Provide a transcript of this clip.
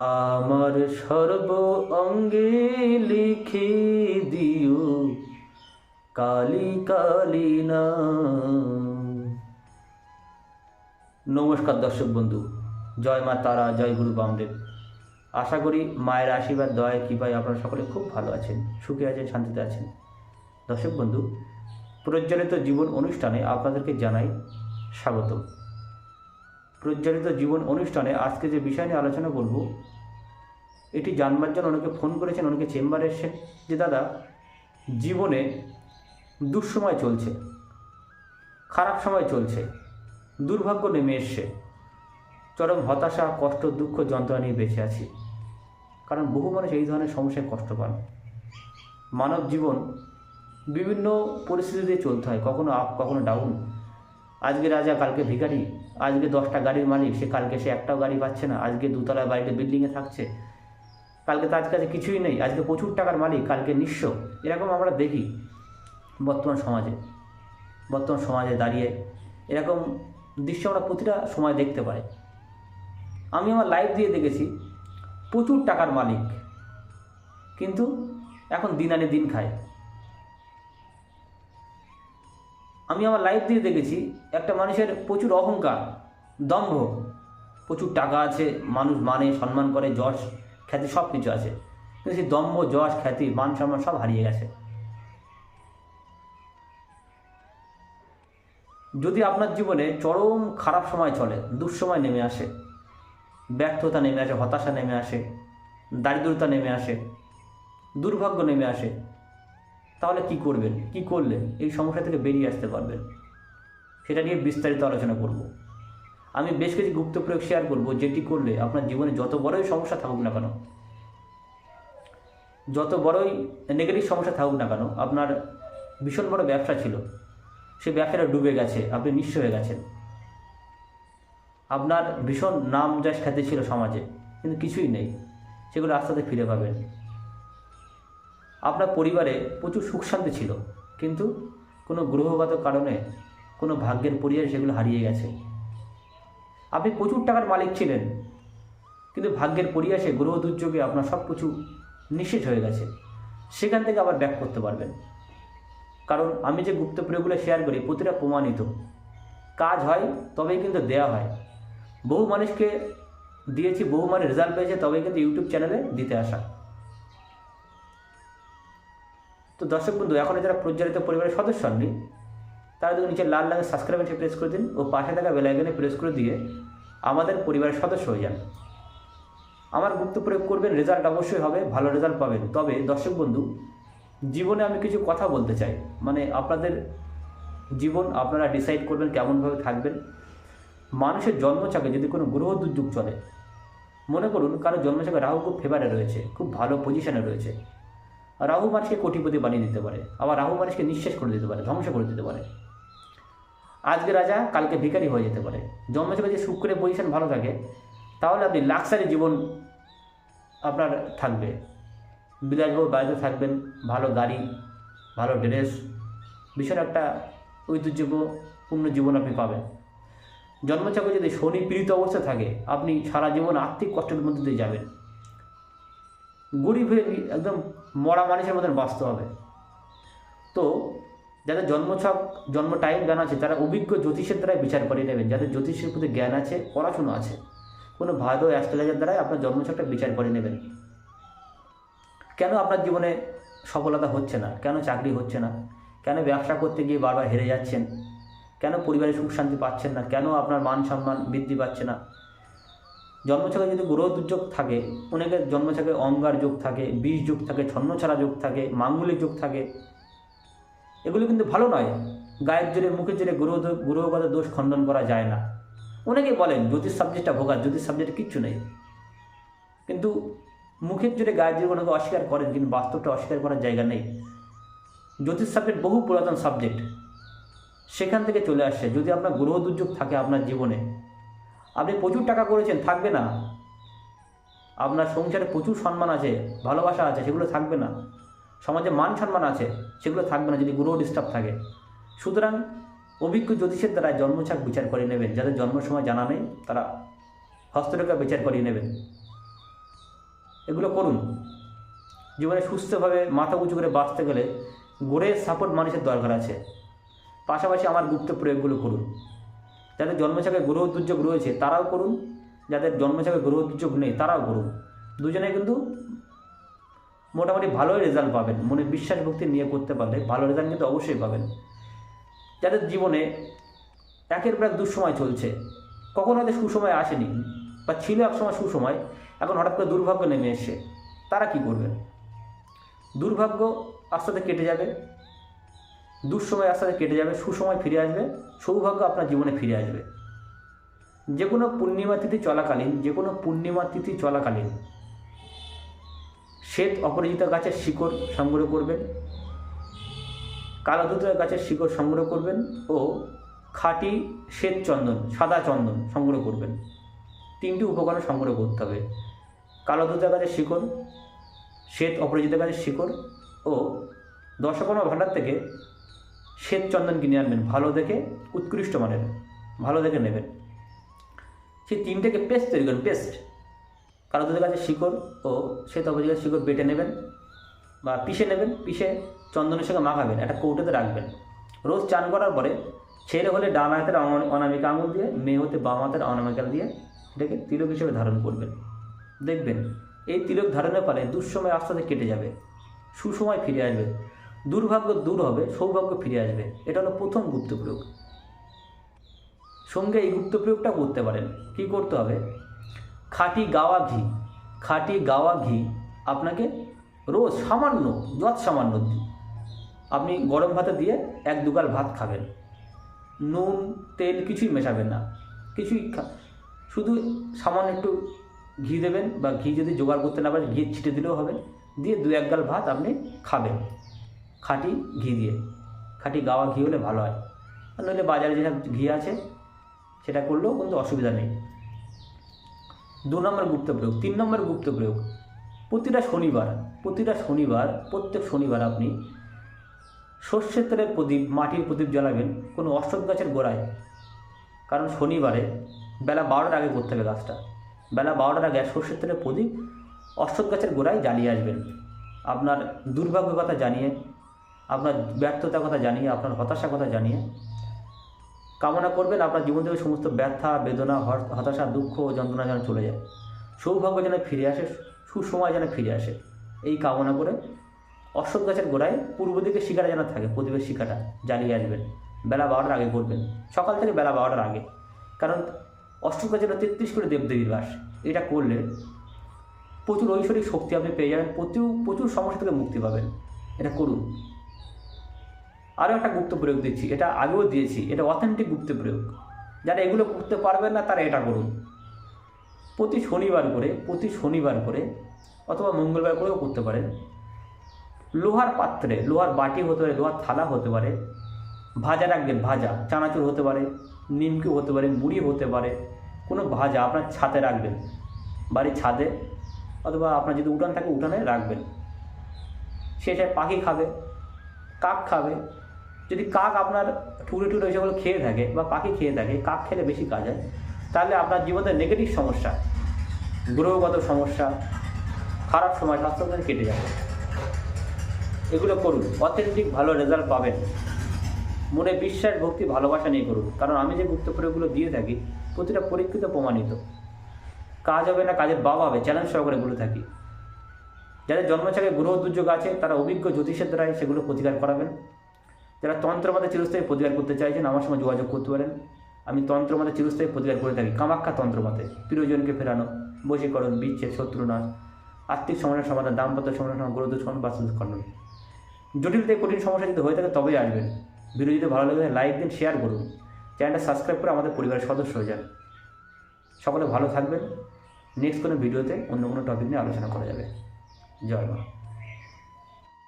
আমার সর্ব অঙ্গে লিখে দিও, কালি কালি না নমস্কার দর্শক বন্ধু, জয় মা তারা, জয় গুরু বামদেব। আশা করি মায়ের আশীর্বাদ দয়া কৃপায় আপনারা সকলে খুব ভালো আছেন, সুখে আছেন, শান্তিতে আছেন। দর্শক বন্ধু, প্রজ্বলিত জীবন অনুষ্ঠানে আপনাদেরকে জানাই স্বাগতম। প্রজ্বলিত জীবন অনুষ্ঠানে আজকে যে বিষয় নিয়ে আলোচনা করব, এটি জানবার জন্য অনেকে ফোন করেছেন, অনেকে চেম্বারে এসেছেন যে, দাদা, জীবনে দুঃসময় চলছে, খারাপ সময় চলছে, দুর্ভাগ্য নেমে এসছে, চরম হতাশা, কষ্ট, দুঃখ, যন্ত্রণা নিয়ে বেঁচে আছি। কারণ বহু মানুষ এই ধরনের সমস্যায় কষ্ট পান। মানব জীবন বিভিন্ন পরিস্থিতিতে চলতে হয়, কখনো আপ কখনো ডাউন আজকে রাজা, কালকে ভিখারি, আজকে দশটা গাড়ির মালিক, সে কালকে সে একটাও গাড়ি পাচ্ছে না, আজকে দুতলা বাড়িতে বিল্ডিংয়ে থাকছে। কালকে তার কাছে কিছুই নেই, আজকে প্রচুর টাকার মালিক, কালকে নিঃস্ব। এরকম আমরা দেখি বর্তমান সমাজে বর্তমান সমাজে দাঁড়িয়ে। এরকম দৃশ্য আমরা প্রতিটা সময় দেখতে পাই। আমি আমার লাইফ দিয়ে দেখেছি, প্রচুর টাকার মালিক, কিন্তু এখন দিন আনে দিন খায়। আমি আমার লাইফ দিয়ে দেখেছি, একটা মানুষের প্রচুর অহংকার, দম্ভ, প্রচুর টাকা আছে, মানুষ মানে সম্মান করে, যশ, খ্যাতি সব কিছু আছে। কিন্তু সেই দম্ভ, যশ, খ্যাতি, মান, সম্মান সব হারিয়ে গেছে। যদি আপনার জীবনে চরম খারাপ সময় চলে, দুঃসময় নেমে আসে, ব্যর্থতা নেমে আসে, হতাশা নেমে আসে, দারিদ্রতা নেমে আসে, দুর্ভাগ্য নেমে আসে তাহলে কি করবেন? কি করলে? এই সমস্যা থেকে বেরিয়ে আসতে পারবেন। সেটা নিয়ে বিস্তারিত আলোচনা করব। আমি বেশ কিছু গুপ্ত প্রয়োগ শেয়ার করব, যেটি করলে আপনার জীবনে যত বড়ই সমস্যা থাকুক না কেন, যত বড়ই নেগেটিভ সমস্যা থাকুক না কেন, আপনার ভীষণ বড় ব্যবসা ছিল। সে ব্যবসাটা ডুবে গেছে, আপনি নিঃস্ব হয়ে গেছেন। আপনার ভীষণ নাম যশ খ্যাতি ছিল সমাজে, কিন্তু কিছুই নেই। সেগুলো আস্তে আস্তে ফিরে পাবেন। আপনার পরিবারে প্রচুর সুখ শান্তি ছিল, কিন্তু কোনো গ্রহগত কারণে, কোনো ভাগ্যের পরিহারে সেগুলো হারিয়ে গেছে। আপনি প্রচুর টাকার মালিক ছিলেন, কিন্তু ভাগ্যের পরিহাসে, গ্রহ দুর্যোগে আপনার সব কিছু নিঃশেষ হয়ে গেছে। সেখান থেকে আবার ব্যাক করতে পারবেন। কারণ আমি যে গুপ্ত প্রয়োগগুলো শেয়ার করি, প্রতিটা প্রমাণিত। কাজ হয়, তবেই কিন্তু দেয়া হয়। বহু মানুষকে দিয়েছি, বহু মানুষ রেজাল্ট পেয়েছে, তবেই কিন্তু ইউটিউব চ্যানেলে দিতে আসা। তো দর্শক বন্ধু, এখন যারা প্রজ্বলিত পরিবারের সদস্য হননি তারা যদি নিচে লাল রঙের সাবস্ক্রাইব বাটনে প্রেস করে দিন ও পাশে থাকা বেলাইকনে প্রেস করে দিয়ে আমাদের পরিবারের সদস্য হয়ে যান। আমার গুপ্ত প্রয়োগ করবেন রেজাল্ট অবশ্যই হবে, ভালো রেজাল্ট পাবেন। তবে দর্শক বন্ধু, জীবনে আমি কিছু কথা বলতে চাই। মানে আপনাদের জীবন আপনারা ডিসাইড করবেন কেমনভাবে থাকবেন। মানুষের জন্মচাকে যদি কোনো গ্রহ দুর্যোগ চলে, মনে করুন কারও জন্মচাকে রাহু খুব ফেভারে রয়েছে, খুব ভালো পজিশনে রয়েছে। রাহু মানুষকে কোটিপতি বানিয়ে দিতে পারে, আবার রাহু মানুষকে নিঃশেষ করে দিতে পারে, ধ্বংস করে দিতে পারে। আজকে রাজা, কালকে ভিখারি হয়ে যেতে পারে। জন্মচাকে যদি শুক্রের পজিশন ভালো থাকে, তাহলে আপনি লাক্সারি জীবন আপনার থাকবে। বিলাসবহুল বাড়িতে থাকবেন, ভালো গাড়ি, ভালো ড্রেস ভীষণ একটা ঐতিহ্যপূর্ণ জীবন আপনি পাবেন। জন্মচক্রে যদি শনি পীড়িত অবস্থা থাকে, আপনি সারা জীবন আর্থিক কষ্টের মধ্যে দিয়ে যাবেন। গরিব হয়ে একদম মরা মানুষের মতন বাঁচতে হবে। তো যাদের জন্মছক, জন্ম টাইম জ্ঞান আছে, তারা অভিজ্ঞ জ্যোতিষের দ্বারাই বিচার করে নেবেন যাদের জ্যোতিষের প্রতি জ্ঞান আছে, পড়াশুনো আছে, কোনো ভালো অ্যাস্ট্রোলজার দ্বারাই আপনার জন্মছকটা বিচার করে নেবেন। কেন আপনার জীবনে সফলতা হচ্ছে না? কেন চাকরি হচ্ছে না? কেন ব্যবসা করতে গিয়ে বারবার হেরে যাচ্ছেন? কেন পরিবারে সুখ শান্তি পাচ্ছেন না? কেন আপনার মান সম্মান বৃদ্ধি পাচ্ছে না? জন্মছকে যদি গ্রহ দুর্যোগ থাকে অনেকের জন্মছকে অঙ্গার যোগ থাকে, বিষ যোগ থাকে, ছন্নছাড়া যোগ থাকে, মাঙ্গলিক যোগ থাকে। এগুলো কিন্তু ভালো নয়। গায়ের জোরে, মুখের জোরে গ্রহ গ্রহগত দোষ খণ্ডন করা যায় না। অনেকে বলেন, জ্যোতিষ সাবজেক্টটা ভোগার জ্যোতিষ সাবজেক্টে কিচ্ছু নেই। কিন্তু মুখের জোরে গায়ের জোরে অনেকে অস্বীকার করেন, কিন্তু বাস্তবটা অস্বীকার করার জায়গা নেই। জ্যোতিষ সাবজেক্ট বহু পুরাতন সাবজেক্ট সেখান থেকে চলে আসছে যদি আপনার গ্রহ দুর্যোগ থাকে আপনার জীবনে আপনি প্রচুর টাকা করেছেন, থাকবে না। আপনার সংসারে প্রচুর সম্মান আছে, ভালোবাসা আছে, সেগুলো থাকবে না। সমাজে মান সম্মান আছে, সেগুলো থাকবে না যদি গ্রহ ডিস্টার্ব থাকে। সুতরাং অভিজ্ঞ জ্যোতিষের দ্বারা জন্মছাক বিচার করে নেবেন। যাদের জন্ম সময় জানা নেই, তারা হস্তরেখা বিচার করিয়ে নেবেন। এগুলো করুন। জীবনে সুস্থভাবে মাথা উঁচু করে বাঁচতে গেলে গোড়ের সাপোর্ট মানুষের দরকার আছে। পাশাপাশি আমার গুপ্ত প্রয়োগগুলো করুন। যাদের জন্মছকে গ্রহ দুর্যোগ রয়েছে, তারাও করুন। যাদের জন্মছকে গ্রহ দুর্যোগ নেই, তারাও করুন। দুজনে কিন্তু মোটামুটি ভালোই রেজাল্ট পাবেন। মনে বিশ্বাস ভক্তি নিয়ে করতে পারলে ভালো রেজাল্ট কিন্তু অবশ্যই পাবেন। যাদের জীবনে একের পর এক দুঃসময় চলছে, কখনো হয়তো সুসময় আসেনি বা ছিল এক সময় সুসময়, এখন হঠাৎ করে দুর্ভাগ্য নেমে এসছে, তারা কি করবেন? দুর্ভাগ্য আস্তে কেটে যাবে দুঃসময় আস্তে আস্তে কেটে যাবে, সুসময় ফিরে আসবে, সৌভাগ্য আপনার জীবনে ফিরে আসবে। যে কোনো পূর্ণিমা তিথি চলাকালীন, যে কোনো পূর্ণিমা তিথি চলাকালীন, শ্বেত অপরাজিত গাছের শিকড় সংগ্রহ করবেন কালো দুধের গাছের শিকড় সংগ্রহ করবেন ও খাঁটি শ্বেত চন্দন, সাদা চন্দন সংগ্রহ করবেন। তিনটি উপকরণ সংগ্রহ করতে হবে। কালো দুধের গাছের শিকড়, শ্বেত অপরাজিত গাছের শিকড় ও দশকর্মা ভাণ্ডার থেকে শ্বেত চন্দন কিনে আনবেন, ভালো দেখে, উৎকৃষ্ট মানের, ভালো দেখে নেবেন। সেই তিনটেকে পেস্ট তৈরি করুন পেস্ট কালো দুধের গাছের শিকড় ও শ্বেত অপরাজিত গাছের শিকড় বেটে নেবেন বা পিষে নেবেন, পিষে চন্দনের সঙ্গে মাখাবেন, একটা কৌটোতে রাখবেন। রোজ চান করার পরে ছেলে হলে ডান হাতের অনা- অনামিকা আঙুল দিয়ে, মেয়ে হতে বাম হাতের অনামিকা দিয়ে এটাকে তিলক হিসেবে ধারণ করবেন। দেখবেন, এই তিলক ধারণের ফলে দুঃসময় আস্তে কেটে যাবে, সুসময় ফিরে আসবে। দুর্ভাগ্য দূর হবে, সৌভাগ্য ফিরে আসবে। এটা হলো প্রথম গুপ্ত প্রয়োগ। সঙ্গে এই গুপ্ত প্রয়োগটা করতে পারেন। কি করতে হবে? খাঁটি গাওয়া ঘি। খাঁটি গাওয়া ঘি আপনাকে রোজ সামান্য যৎ সামান্য আপনি গরম ভাতে দিয়ে এক দুগাল ভাত খাবেন। নুন, তেল কিছুই মেশাবেন না। কিছুই শুধু সামান্য একটু ঘি দেবেন বা ঘি যদি জোগাড় করতে না পারেন, ঘি ছিটে দিলেও হবে। দিয়ে দু এক গাল ভাত আপনি খাবেন। খাঁটি ঘি দিয়ে। খাঁটি গাওয়া ঘি হলে ভালো হয়। আর নইলে বাজারে যেসব ঘি আছে, সেটা করলেও কিন্তু অসুবিধা নেই। দু নম্বর গুপ্ত প্রয়োগ, তিন নম্বর গুপ্ত প্রয়োগ। প্রতিটা শনিবার প্রতিটা শনিবার, প্রত্যেক শনিবার আপনি সর্ষের তেলের প্রদীপ, মাটির প্রদীপ জ্বালাবেন কোনো অশ্বত্থ গাছের গোড়ায়। কারণ শনিবারে বেলা বারোটার আগে করতে হবে গাছটা। বেলা বারোটার আগে সর্ষের তেলের প্রদীপ অশ্বত্থ গাছের গোড়ায় জ্বালিয়ে আসবেন। আপনার দুর্ভাগ্য কথা জানিয়ে আপনার ব্যর্থতার কথা জানিয়ে, আপনার হতাশার কথা জানিয়ে কামনা করবেন, আপনার জীবন থেকে সমস্ত ব্যথা, বেদনা হতাশা, দুঃখ যন্ত্রণা যেন চলে যায়। সৌভাগ্য যেন ফিরে আসে, সুসময় যেন ফিরে আসে। এই কামনা করে অশ্বত্থ গাছের গোড়ায় পূর্ব দিকে শিকাটা যেন থাকে, প্রদীপের শিকাটা জ্বালিয়ে আসবেন। বেলা বারোটার আগে করবেন। সকাল থেকে বেলা বারোটার আগে। কারণ অশ্বত্থ গাছের তেত্রিশ করে দেবদেবীর বাস। এটা করলে প্রচুর ঐশ্বরিক শক্তি আপনি পেয়ে যাবেন প্রচুর প্রচুর সমস্যা থেকে মুক্তি পাবেন। এটা করুন। আরও একটা গুপ্ত প্রয়োগ দিচ্ছি, এটা আগেও দিয়েছি, এটা অথেন্টিক গুপ্ত প্রয়োগ। যারা এগুলো করতে পারবেন না, তারা এটা করুন। প্রতি শনিবার করে, প্রতি শনিবার করে, অথবা মঙ্গলবার করেও করতে পারেন। লোহার পাত্রে, লোহার বাটি হতে পারে, লোহার থালা হতে পারে, ভাজা রাখবেন, ভাজা, চানাচুর হতে পারে, নিমকি হতে পারে, মুড়ি হতে পারে, কোনো ভাজা আপনার ছাদে রাখবেন। বাড়ির ছাদে, অথবা আপনার যদি উঠান থাকে, উঠানে রাখবেন। সেটা পাখি খাবে, কাক খাবে যদি কাক আপনার টুকরে টুকরে সেগুলো খেয়ে থাকে বা পাখি খেয়ে থাকে, কাক খেলে বেশি কাজ হয়, তাহলে আপনার জীবনে নেগেটিভ সমস্যা, গ্রহগত সমস্যা, খারাপ সময়, স্বাস্থ্য কেটে যাবে। এগুলো করুন অথেন্টিক ভালো রেজাল্ট পাবেন। মনে বিশ্বাস, ভক্তি, ভালোবাসা নিয়ে করুন। কারণ আমি যে গুপ্ত প্রয়োগগুলো দিয়ে থাকি, প্রতিটা পরীক্ষিত, প্রমাণিত। কাজ হবে না, কাজের বাবা হবে চ্যালেঞ্জ সহকারে বলে থাকি। যাদের জন্মছকে গ্রহ দুর্যোগ আছে, তারা অভিজ্ঞ জ্যোতিষের দ্বারাই সেগুলো প্রতিকার করাবেন। যারা তন্ত্রমাতে চিরস্থায়ী প্রতিকার করতে চাইছেন, আমার সঙ্গে যোগাযোগ করতে পারেন। আমি তন্ত্রমাতে চিরস্থায়ী প্রতিকার করে থাকি। কামাখ্যা তন্ত্রমাতে প্রিয়জনকে ফেরানো, বশীকরণ, বিচ্ছেদ, শত্রুনাশ, আর্থিক সমস্যার সমাধান, দাম্পত্য সমস্যার সমাধান গ্রহ দূষণ বাস্তু খণ্ডন জটিল থেকে কঠিন সমস্যা যদি হয়ে থাকে, তবেই আসবেন। ভিডিও যদি ভালো লাগে, লাইক দিন শেয়ার করুন। চ্যানেলটা সাবস্ক্রাইব করে আমাদের পরিবারের সদস্য হয়ে যান। সকলে ভালো থাকবেন। নেক্সট কোনো ভিডিওতে অন্য কোনো টপিক নিয়ে আলোচনা করা যাবে। জয় মা।